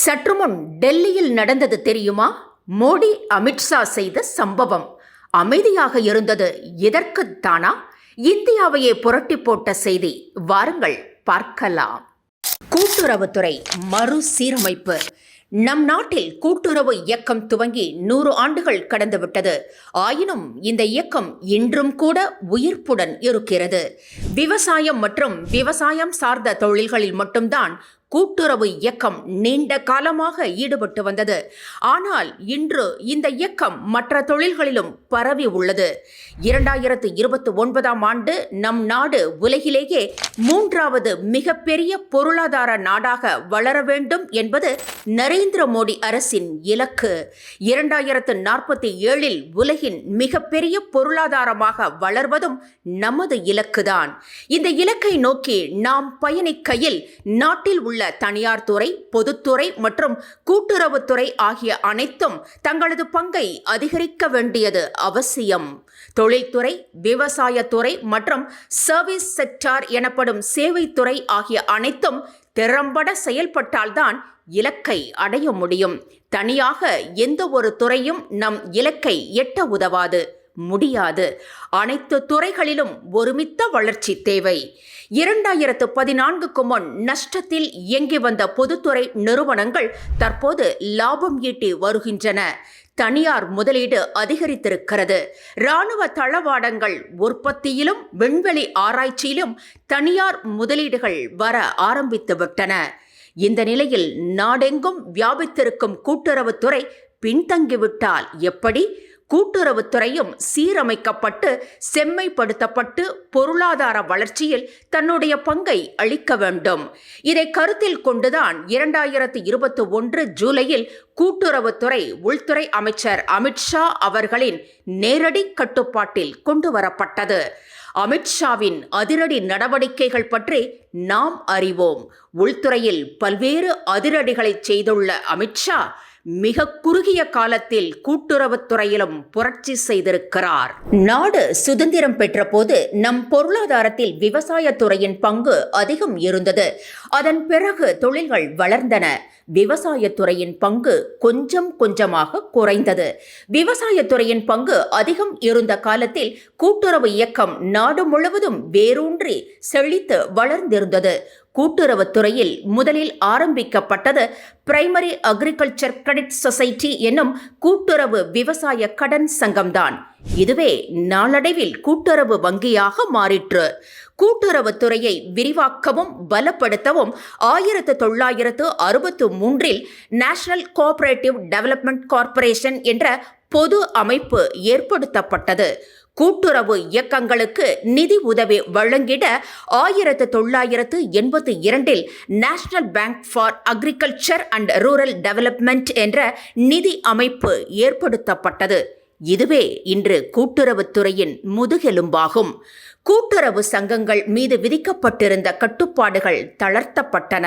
சற்றுமுன் டெல்லியில் நடந்தது தெரியுமா? மோடி அமித்ஷா செய்த சம்பவம். அமைதியாக இருந்தது எதற்குத்தானா இந்தியாவையே புரட்டி போட்ட செய்தி. வாருங்கள் பார்க்கலாம். கூட்டுறவுத்துறை மறுசீரமைப்பு. நம் நாட்டில் கூட்டுறவு இயக்கம் துவங்கி நூறு ஆண்டுகள் கடந்துவிட்டது. ஆயினும் இந்த இயக்கம் இன்றும் கூட உயிர்ப்புடன் இருக்கிறது. விவசாயம் மற்றும் விவசாயம் சார்ந்த தொழில்களில் மட்டும்தான் கூட்டுறவு இயக்கம் நீண்ட காலமாக ஈடுபட்டு வந்தது. ஆனால் இன்று இந்த இயக்கம் மற்ற தொழில்களிலும் பரவி உள்ளது. இரண்டாயிரத்து இருபத்தி ஒன்பதாம் ஆண்டு நம் நாடு உலகிலேயே மூன்றாவது மிகப்பெரிய பொருளாதார நாடாக வளர வேண்டும் என்பது நரேந்திர மோடி அரசின் இலக்கு. இரண்டாயிரத்து நாற்பத்தி ஏழில் உலகின் மிகப்பெரிய பொருளாதாரமாக வளர்வதும் நமது இலக்குதான். இந்த இலக்கை நோக்கி நாம் பயணிக்கையில் நாட்டில் உள்ள தனியார் துறை பொதுத்துறை மற்றும் கூட்டுறவுத்துறை ஆகிய அனைத்தும் தங்களது பங்கை அதிகரிக்க வேண்டியது அவசியம். தொழில்துறை விவசாயத்துறை மற்றும் சர்வீஸ் செக்டார் எனப்படும் சேவைத்துறை ஆகிய அனைத்தும் திறம்பட செயல்பட்டால்தான் இலக்கை அடைய முடியும். தனியாக எந்த ஒரு துறையும் நம் இலக்கை எட்ட உதவாது. முடியாது. அனைத்து துறைகளிலும் ஒருமித்த வளர்ச்சி தேவை. இரண்டாயிரத்து பதினான்குக்கு முன் நஷ்டத்தில் இயங்கி வந்த பொதுத்துறை நிறுவனங்கள் தற்போது லாபம் ஈட்டி வருகின்றன. தனியார் முதலீடு அதிகரித்திருக்கிறது. இராணுவ தளவாடங்கள் உற்பத்தியிலும் விண்வெளி ஆராய்ச்சியிலும் தனியார் முதலீடுகள் வர ஆரம்பித்து விட்டன. இந்த நிலையில் நாடெங்கும் வியாபித்திருக்கும் கூட்டுறவுத்துறை பின்தங்கிவிட்டால் எப்படி? கூட்டுறவுத்துறையும் சீரமைக்கப்பட்டு செம்மைப்படுத்தப்பட்டு பொருளாதார வளர்ச்சியில் தன்னுடைய பங்கை அளிக்க வேண்டும். இதை கருத்தில் கொண்டுதான் இரண்டாயிரத்து இருபத்தி ஒன்று ஜூலையில் கூட்டுறவுத்துறை உள்துறை அமைச்சர் அமித்ஷா அவர்களின் நேரடி கட்டுப்பாட்டில் கொண்டு வரப்பட்டது. அமித்ஷாவின் அதிரடி நடவடிக்கைகள் பற்றி நாம் அறிவோம். உள்துறையில் பல்வேறு அதிரடிகளை செய்துள்ள அமித்ஷா மிக குறுகிய காலத்தில் கூட்டுறவுத்துறையிலும் புரட்சி செய்திருக்கிறார். நாடு சுதந்திரம் பெற்றபோது நம் பொருளாதாரத்தில் விவசாயத்துறையின் பங்கு அதிகம் இருந்தது. அதன் பிறகு தொழில்கள் வளர்ந்தன. விவசாயத்துறையின் பங்கு கொஞ்சம் கொஞ்சமாக குறைந்தது. விவசாயத்துறையின் பங்கு அதிகம் இருந்த காலத்தில் கூட்டுறவு இயக்கம் நாடு முழுவதும் வேரூன்றி செழித்து வளர்ந்திருந்தது. கூட்டுறவுத்துறையில் முதலில் ஆரம்பிக்கப்பட்டது பிரைமரி அக்ரிகல்ச்சர் கிரெடிட் சொசைட்டி என்னும் கூட்டுறவு விவசாய கடன் சங்கம்தான். இதுவே நாளடைவில் கூட்டுறவு வங்கியாக மாறிற்று. கூட்டுறவுத்துறையை விரிவாக்கவும் பலப்படுத்தவும் ஆயிரத்து தொள்ளாயிரத்து அறுபத்து மூன்றில் நேஷனல் கோஆபரேட்டிவ் டெவலப்மெண்ட் கார்ப்பரேஷன் என்ற பொது அமைப்பு ஏற்படுத்தப்பட்டது. கூட்டுறவு இயக்கங்களுக்கு நிதி உதவி வழங்கிட ஆயிரத்து தொள்ளாயிரத்து எண்பத்தி இரண்டில் national bank for agriculture and rural development என்ற நிதி அமைப்பு ஏற்படுத்தப்பட்டது. இதுவே இன்று கூட்டுறவுத்துறையின் முதுகெலும்பாகும். கூட்டுறவு சங்கங்கள் மீது விதிக்கப்பட்டிருந்த கட்டுப்பாடுகள் தளர்த்தப்பட்டன.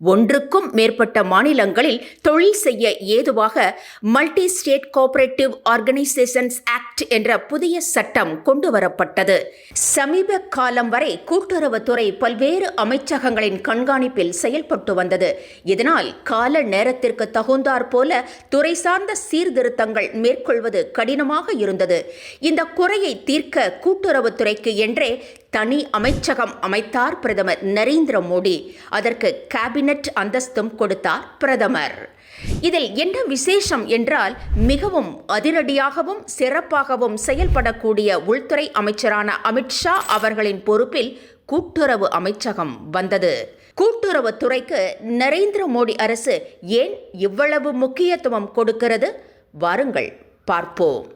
ஒன்றுக்கும் மேற்பட்ட மாநிலங்களில் தொழில் செய்ய ஏதுவாக multi state cooperative organisations act என்ற புதிய சட்டம் கொண்டு வரப்பட்டது சமீப காலம் வரை கூட்டுறவுத்துறை பல்வேறு அமைச்சகங்களின் கண்காணிப்பில் செயல்பட்டு வந்தது. இதனால் கால நேரத்திற்கு தகுந்தாற் போல துறை சார்ந்த சீர்திருத்தங்கள் மேற்கொள்வது கடினமாக இருந்தது. இந்த குறையை தீர்க்க கூட்டுறவுத்துறைக்கு என்றே தனி அமைச்சகம் அமைத்தார் பிரதமர் நரேந்திர மோடி. அதற்கு கேபினட் அந்தஸ்தும் கொடுத்தார் பிரதமர். இதில் என்ன விசேஷம் என்றால் மிகவும் அதிரடியாகவும் சிறப்பாகவும் செயல்படக்கூடிய உள்துறை அமைச்சரான அமித்ஷா அவர்களின் பொறுப்பில் கூட்டுறவு அமைச்சகம் வந்தது. கூட்டுறவுத்துறைக்கு நரேந்திர மோடி அரசு ஏன் இவ்வளவு முக்கியத்துவம் கொடுக்கிறது? வாருங்கள் பார்ப்போம்.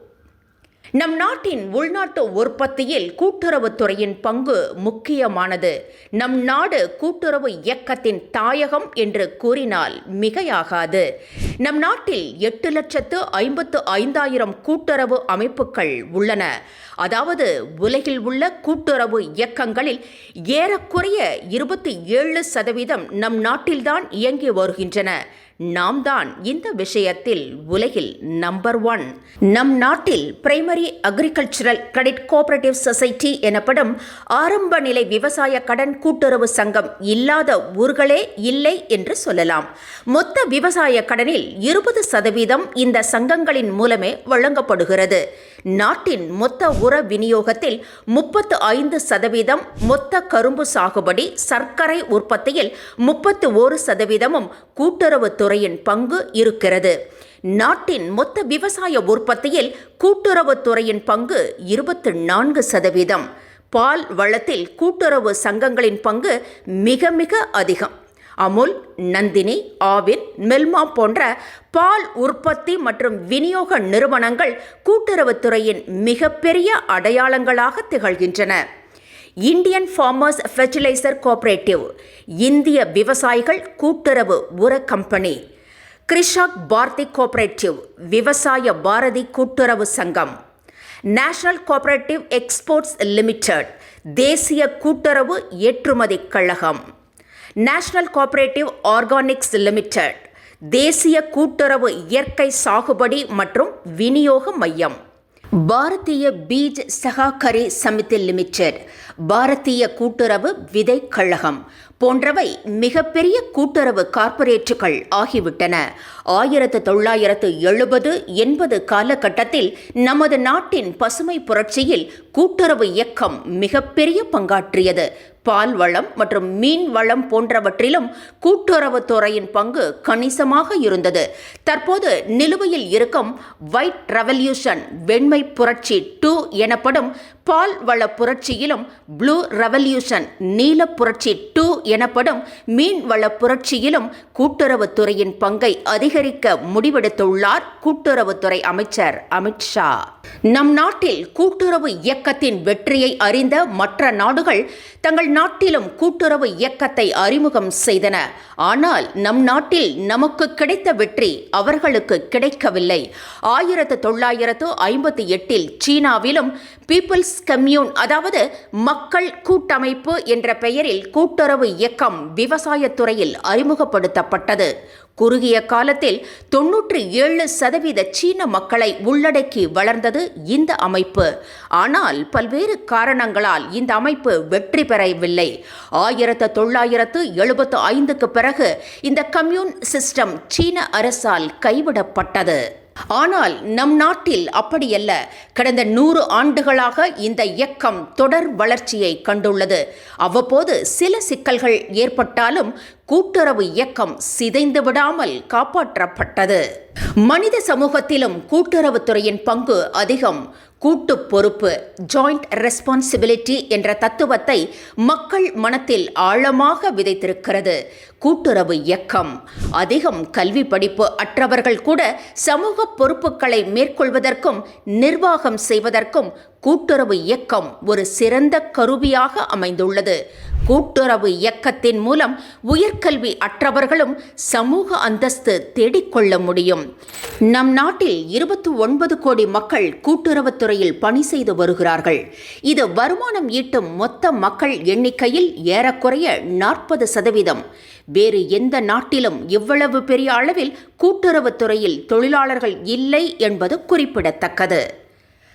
நம் நாட்டின் உள்நாட்டு உற்பத்தியில் கூட்டுறவுத்துறையின் பங்கு முக்கியமானது. நம் நாடு கூட்டுறவு இயக்கத்தின் தாயகம் என்று கூறினால் மிகையாகாது. நம் நாட்டில் எட்டு லட்சத்து ஐம்பத்து ஐந்தாயிரம் கூட்டுறவு அமைப்புகள் உள்ளன. அதாவது உலகில் உள்ள கூட்டுறவு இயக்கங்களில் ஏறக்குறைய இருபத்தி ஏழு சதவீதம் நம் நாட்டில்தான் இயங்கி வருகின்றன. நாம் தான் இந்த விஷயத்தில் உலகில் நம்பர் ஒன் நம் நாட்டில் primary agricultural credit cooperative society எனப்படும் ஆரம்ப நிலை விவசாய கடன் கூட்டுறவு சங்கம் இல்லாத ஊர்களே இல்லை என்று சொல்லலாம். மொத்த விவசாய கடனில் இருபது சதவீதம் இந்த சங்கங்களின் மூலமே வழங்கப்படுகிறது. நாட்டின் மொத்த உர விநியோகத்தில் முப்பத்து ஐந்து சதவீதம் மொத்த கரும்பு சாகுபடி சர்க்கரை உற்பத்தியில் முப்பத்து ஒரு சதவீதமும் கூட்டுறவு துறையின் பங்கு இருக்கிறது. நாட்டின் மொத்த விவசாய உற்பத்தியில் கூட்டுறவு துறையின் பங்கு இருபத்து நான்கு சதவீதம். பால் வளத்தில் கூட்டுறவு சங்கங்களின் பங்கு மிக மிக அதிகம். அமுல் நந்தினி ஆவின் மெல்மா போன்ற பால் உற்பத்தி மற்றும் விநியோக நிறுவனங்கள் கூட்டுறவுத்துறையின் மிகப்பெரிய அடையாளங்களாக திகழ்கின்றன. இந்தியன் ஃபார்மர்ஸ் ஃபெர்டிலைசர் கோஆபரேட்டிவ் இந்திய விவசாயிகள் கூட்டுறவு உர கம்பெனி. கிருஷாக் பாரதி கோஆபரேட்டிவ் விவசாய பாரதி கூட்டுறவு சங்கம். நேஷனல் கோஆபரேட்டிவ் எக்ஸ்போர்ட்ஸ் லிமிடெட் தேசிய கூட்டுறவு ஏற்றுமதி கழகம். நேஷனல் கோஆபரேட்டிவ் ஆர்கானிக்ஸ் லிமிடெட் தேசிய கூட்டுறவு இயற்கை சாகுபடி மற்றும் விநியோக மையம் பாரதிய பீஜ் சகாகரி சமிதி லிமிடெட் பாரதிய கூட்டுறவு விதை கழகம் போன்றவை மிகப்பெரிய கூட்டுறவு கார்ப்பரேட்டுகள் ஆகிவிட்டன. ஆயிரத்து தொள்ளாயிரத்து எழுபது எண்பது காலகட்டத்தில் நமது நாட்டின் பசுமை புரட்சியில் கூட்டுறவு இயக்கம் மிகப்பெரிய பங்காற்றியது. பால் வளம் மற்றும் மீன் வளம் போன்றவற்றிலும் கூட்டுறவுத் துறையின் பங்கு கணிசமாக இருந்தது. தற்போது நிலுவையில் இருக்கும் ஒயிட் ரெவல்யூஷன் வெண்மை புரட்சி டூ எனப்படும் பால் வள புரட்சியிலும் ப்ளூ ரெவல்யூஷன் நீல புரட்சி டூ எனப்படும் மீன் வள புரட்சியிலும் கூட்டுறவுத்துறையின் பங்கை அதிகரிக்க முடிவெடுத்துள்ளார் கூட்டுறவுத்துறை அமைச்சர் அமித்ஷா நம் நாட்டில் கூட்டுறவு இயக்கத்தின் வெற்றியை அறிந்த மற்ற நாடுகள் தங்கள் நாட்டிலும் கூட்டுறவு இயக்கத்தை அறிமுகம் செய்தன. ஆனால் நம் நாட்டில் நமக்கு கிடைத்த வெற்றி அவர்களுக்கு கிடைக்கவில்லை. ஆயிரத்து தொள்ளாயிரத்து ஐம்பத்தி எட்டில் சீனாவிலும் பீப்புள்ஸ் கம்யூன் அதாவது மக்கள் கூட்டமைப்பு என்ற பெயரில் கூட்டுறவு இயக்கம் விவசாயத்துறையில் அறிமுகப்படுத்தப்பட்டது. குறுகிய காலத்தில் தொன்னூற்றி ஏழு சதவீத சீன மக்களை உள்ளடக்கி வளர்ந்தது இந்த அமைப்பு. ஆனால் பல்வேறு காரணங்களால் இந்த அமைப்பு வெற்றி பெறவில்லை. ஆயிரத்து தொள்ளாயிரத்து எழுபத்து ஐந்துக்கு பிறகு இந்த கம்யூன் சிஸ்டம் சீன அரசால் கைவிடப்பட்டது. ஆனால் நம் நாட்டில் அப்படியல்ல. கடந்த நூறு ஆண்டுகளாக இந்த இயக்கம் தொடர் வளர்ச்சியை கண்டுள்ளது. அவ்வப்போது சில சிக்கல்கள் ஏற்பட்டாலும் கூட்டுறவு இயக்கம் சிதைந்து விடாமல் காப்பாற்றப்பட்டது. மனித சமூகத்திலும் கூட்டுறவுத்துறையின் பங்கு அதிகம். கூட்டு பொறுப்பு ஜாயிண்ட் ரெஸ்பான்சிபிலிட்டி என்ற தத்துவத்தை மக்கள் மனத்தில் ஆழமாக விதைத்திருக்கிறது. கூட்டுறவு இயக்கம். அதிகம் கல்வி படிப்பு அற்றவர்கள் கூட சமூக பொறுப்புகளை மேற்கொள்வதற்கும் நிர்வாகம் செய்வதற்கும் கூட்டுறவு இயக்கம் ஒரு சிறந்த கருவியாக அமைந்துள்ளது. கூட்டுறவு இயக்கத்தின் மூலம் உயர்கல்வி அற்றவர்களும் சமூக அந்தஸ்து தேடிக்கொள்ள முடியும். நம் நாட்டில் இருபத்தி ஒன்பது கோடி மக்கள் கூட்டுறவுத்துறையில் பணி செய்து வருகிறார்கள். இது வருமானம் ஈட்டும் மொத்த மக்கள் எண்ணிக்கையில் ஏறக்குறைய நாற்பது சதவீதம். வேறு எந்த நாட்டிலும் இவ்வளவு பெரிய அளவில் கூட்டுறவுத்துறையில் தொழிலாளர்கள் இல்லை என்பது குறிப்பிடத்தக்கது.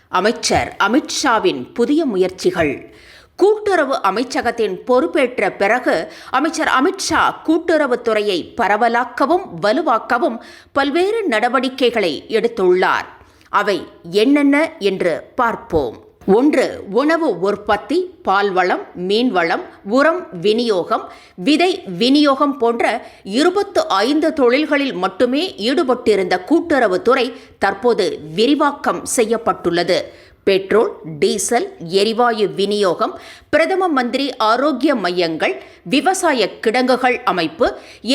அமைச்சர் அமித்ஷாவின் புதிய முயற்சிகள். கூட்டுறவு அமைச்சகத்தின் பொறுப்பேற்ற பிறகு அமைச்சர் அமித்ஷா கூட்டுறவுத்துறையை பரவலாக்கவும் வலுவாக்கவும் பல்வேறு நடவடிக்கைகளை எடுத்துள்ளார். அவை என்னென்ன என்று பார்ப்போம். ஒன்று உணவு உற்பத்தி பால்வளம் மீன்வளம் உரம் விநியோகம் விதை விநியோகம் போன்ற இருபத்து ஐந்து தொழில்களில் மட்டுமே ஈடுபட்டிருந்த கூட்டுறவுத்துறை தற்போது விரிவாக்கம் செய்யப்பட்டுள்ளது. பெட்ரோல் டீசல் எரிவாயு விநியோகம் பிரதம மந்திரி ஆரோக்கிய மையங்கள் விவசாய கிடங்குகள் அமைப்பு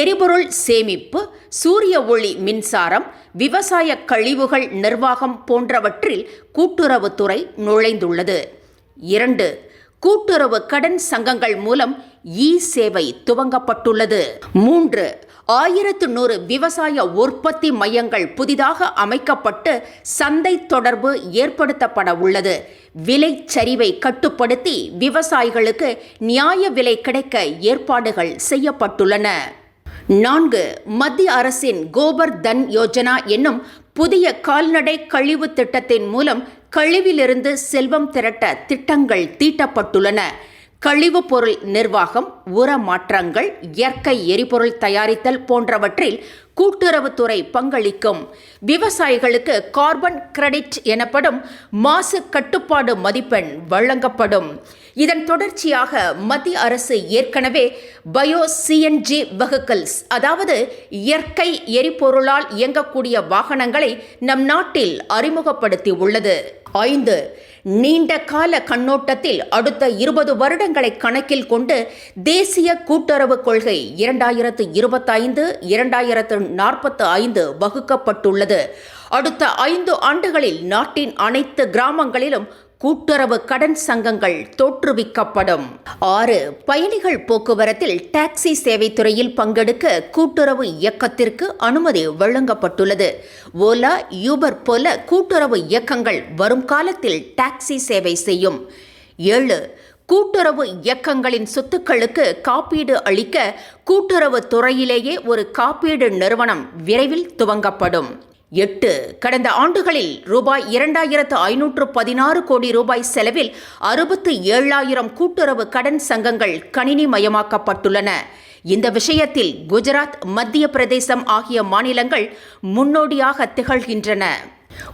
எரிபொருள் சேமிப்பு சூரிய ஒளி மின்சாரம் விவசாய கழிவுகள் நிர்வாகம் போன்றவற்றில் கூட்டுறவுத்துறை நுழைந்துள்ளது. இரண்டு கூட்டுறவு கடன் சங்கங்கள் மூலம் இ சேவை துவங்கப்பட்டுள்ளது. மூன்று ஆயிரத்து நூறு விவசாய உற்பத்தி மையங்கள் புதிதாக அமைக்கப்பட்டு சந்தை தொடர்பு ஏற்படுத்தப்பட உள்ளது. விலை சரிவை கட்டுப்படுத்தி விவசாயிகளுக்கு நியாய விலை கிடைக்க ஏற்பாடுகள் செய்யப்பட்டுள்ளன. நான்கு மத்திய அரசின் கோபர் தன் யோஜனா என்னும் புதிய கால்நடை கழிவு திட்டத்தின் மூலம் கழிவிலிருந்து செல்வம் திரட்ட திட்டங்கள் தீட்டப்பட்டுள்ளன. கழிவுப் பொருள் நிர்வாகம் உர மாற்றங்கள் இயற்கை எரிபொருள் தயாரித்தல் போன்றவற்றில் கூட்டுறவுத்துறை பங்களிக்கும். விவசாயிகளுக்கு கார்பன் கிரெடிட் எனப்படும் மாசு கட்டுப்பாடு மதிப்பெண் வழங்கப்படும். இதன் தொடர்ச்சியாக மத்திய அரசு ஏற்கனவே பயோ சிஎன்ஜி வெஹிக்கிள்ஸ் அதாவது இயற்கை எரிபொருளால் இயங்கக்கூடிய வாகனங்களை நம் நாட்டில் அறிமுகப்படுத்தி உள்ளது ஐந்து நீண்ட கால கண்ணோட்டத்தில் அடுத்த இருபது வருடங்களை கணக்கில் கொண்டு தேசிய கூட்டுறவு கொள்கை இரண்டாயிரத்து இருபத்தைந்து இரண்டாயிரத்து நாற்பத்து ஐந்து வகுக்கப்பட்டுள்ளது. அடுத்த ஐந்து ஆண்டுகளில் நாட்டின் அனைத்து கிராமங்களிலும் கூட்டுறவு கடன் சங்கங்கள் தோற்றுவிக்கப்படும். ஆறு பயணிகள் போக்குவரத்தில் டாக்ஸி சேவை துறையில் பங்கெடுக்க கூட்டுறவு இயக்கத்திற்கு அனுமதி வழங்கப்பட்டுள்ளது. ஓலா யூபர் போல கூட்டுறவு இயக்கங்கள் வரும் காலத்தில் டாக்ஸி சேவை செய்யும். ஏழு கூட்டுறவு இயக்கங்களின் சொத்துக்களுக்கு காப்பீடு அளிக்க கூட்டுறவு துறையிலேயே ஒரு காப்பீடு நிறுவனம் விரைவில் துவங்கப்படும். எட்டு. கடந்த ஆண்டுகளில் ரூபாய் இரண்டாயிரத்து ஐநூற்று பதினாறு கோடி ரூபாய் செலவில் அறுபத்து ஏழாயிரம் கூட்டுறவு கடன் சங்கங்கள் கணினி மயமாக்கப்பட்டுள்ளன இந்த விஷயத்தில் குஜராத் மத்திய பிரதேசம் ஆகிய மாநிலங்கள் முன்னோடியாக திகழ்கின்றன.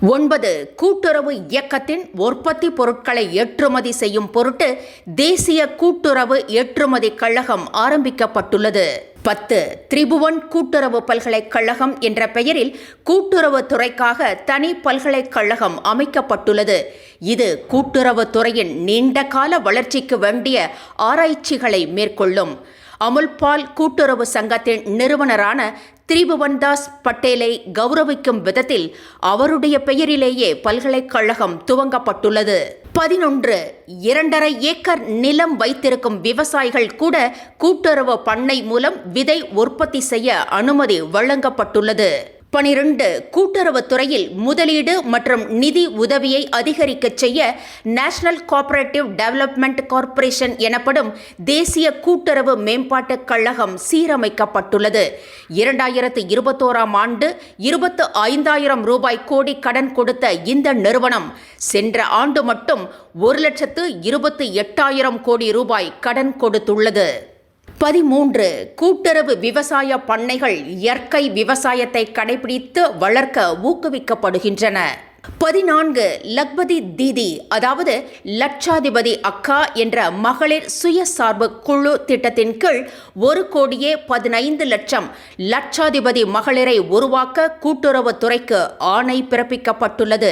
ஒன்பது கூட்டுறவு இயக்கத்தின் உற்பத்தி பொருட்களை ஏற்றுமதி செய்யும் பொருட்டு தேசிய கூட்டுறவு ஏற்றுமதி கழகம் ஆரம்பிக்கப்பட்டுள்ளது. பத்து திரிபுவன் கூட்டுறவு பல்கலைக்கழகம் என்ற பெயரில் கூட்டுறவு துறைக்காக தனி பல்கலைக்கழகம் அமைக்கப்பட்டுள்ளது. இது கூட்டுறவு துறையின் நீண்டகால வளர்ச்சிக்கு வேண்டிய ஆராய்ச்சிகளை மேற்கொள்ளும். அமுல்பால் கூட்டுறவு சங்கத்தின் நிறுவனரான திரிபுவன்தாஸ் பட்டேலை கௌரவிக்கும் விதத்தில் அவருடைய பெயரிலேயே பல்கலைக்கழகம் துவங்கப்பட்டுள்ளது. பதினொன்று இரண்டரை ஏக்கர் நிலம் வைத்திருக்கும் விவசாயிகள் கூட கூட்டுறவு பண்ணை மூலம் விதை உற்பத்தி செய்ய அனுமதி வழங்கப்பட்டுள்ளது. பனிரெண்டு கூட்டுறவுத்துறையில் முதலீடு மற்றும் நிதி உதவியை அதிகரிக்க செய்ய நேஷனல் கோஆபரேட்டிவ் டெவலப்மெண்ட் கார்ப்பரேஷன் எனப்படும் தேசிய கூட்டுறவு மேம்பாட்டுக் கழகம் சீரமைக்கப்பட்டுள்ளது. இரண்டாயிரத்து இருபத்தோராம் ஆண்டு இருபத்து ஐந்தாயிரம் ரூபாய் கோடி கடன் கொடுத்த இந்த நிறுவனம் சென்ற ஆண்டு மட்டும் ஒரு லட்சத்து இருபத்து எட்டாயிரம் கோடி ரூபாய் கடன் கொடுத்துள்ளது. பதிமூன்று கூட்டுறவு விவசாய பண்ணைகள் இயற்கை விவசாயத்தை கடைபிடித்து வளர்க்க ஊக்குவிக்கப்படுகின்றன. பதினான்கு லக்பதி தீதி அதாவது லட்சாதிபதி அக்கா என்ற மகளிர் சுயசார்பு குழு திட்டத்தின் கீழ் ஒரு கோடியே பதினைந்து லட்சம் லட்சாதிபதி மகளிரை உருவாக்க கூட்டுறவுத்துறைக்கு ஆணை பிறப்பிக்கப்பட்டுள்ளது.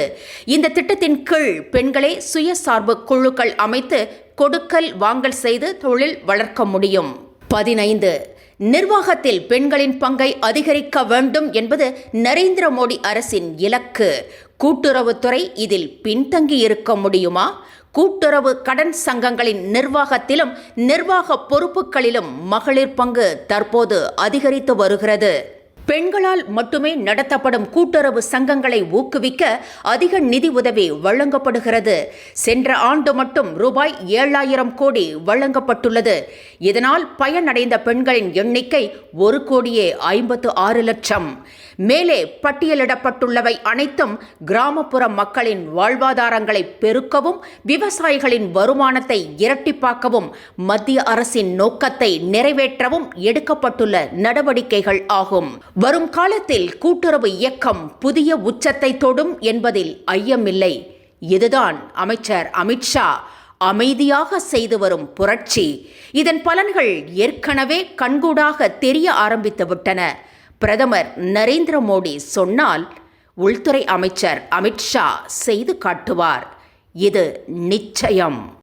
இந்த திட்டத்தின் கீழ் பெண்களை சுயசார்பு குழுக்கள் அமைத்து கொடுக்கல் வாங்கல் செய்து தொழில் வளர்க்க முடியும். பதினைந்து. நிர்வாகத்தில் பெண்களின் பங்கை அதிகரிக்க வேண்டும் என்பது நரேந்திர மோடி அரசின் இலக்கு. கூட்டுறவுத்துறை இதில் பின்தங்கி இருக்க முடியுமா? கூட்டுறவு கடன் சங்கங்களின் நிர்வாகத்திலும் நிர்வாக பொறுப்புகளிலும் மகளிர் பங்கு தற்போது அதிகரித்து வருகிறது. பெண்களால் மட்டுமே நடத்தப்படும் கூட்டுறவு சங்கங்களை ஊக்குவிக்க அதிக நிதி உதவி வழங்கப்படுகிறது. சென்ற ஆண்டு மட்டும் ரூபாய் ஏழாயிரம் கோடி வழங்கப்பட்டுள்ளது. இதனால் பயனடைந்த பெண்களின் எண்ணிக்கை ஒரு கோடியே ஐம்பத்து ஆறு லட்சம். மேலே பட்டியலிடப்பட்டுள்ளவை அனைத்தும் கிராமப்புற மக்களின் வாழ்வாதாரங்களை பெருக்கவும் விவசாயிகளின் வருமானத்தை இரட்டிப்பாக்கவும் மத்திய அரசின் நோக்கத்தை நிறைவேற்றவும் எடுக்கப்பட்டுள்ள நடவடிக்கைகள் ஆகும். வரும் காலத்தில் கூட்டுறவு இயக்கம் புதிய உச்சத்தை தொடும் என்பதில் ஐயமில்லை. இதுதான் அமைச்சர் அமித்ஷா அமைதியாக செய்து வரும் புரட்சி. இதன் பலன்கள் ஏற்கனவே கண்கூடாக தெரிய ஆரம்பித்து விட்டன. பிரதமர் நரேந்திர மோடி சொன்னால் உள்துறை அமைச்சர் அமித்ஷா செய்து காட்டுவார். இது நிச்சயம்.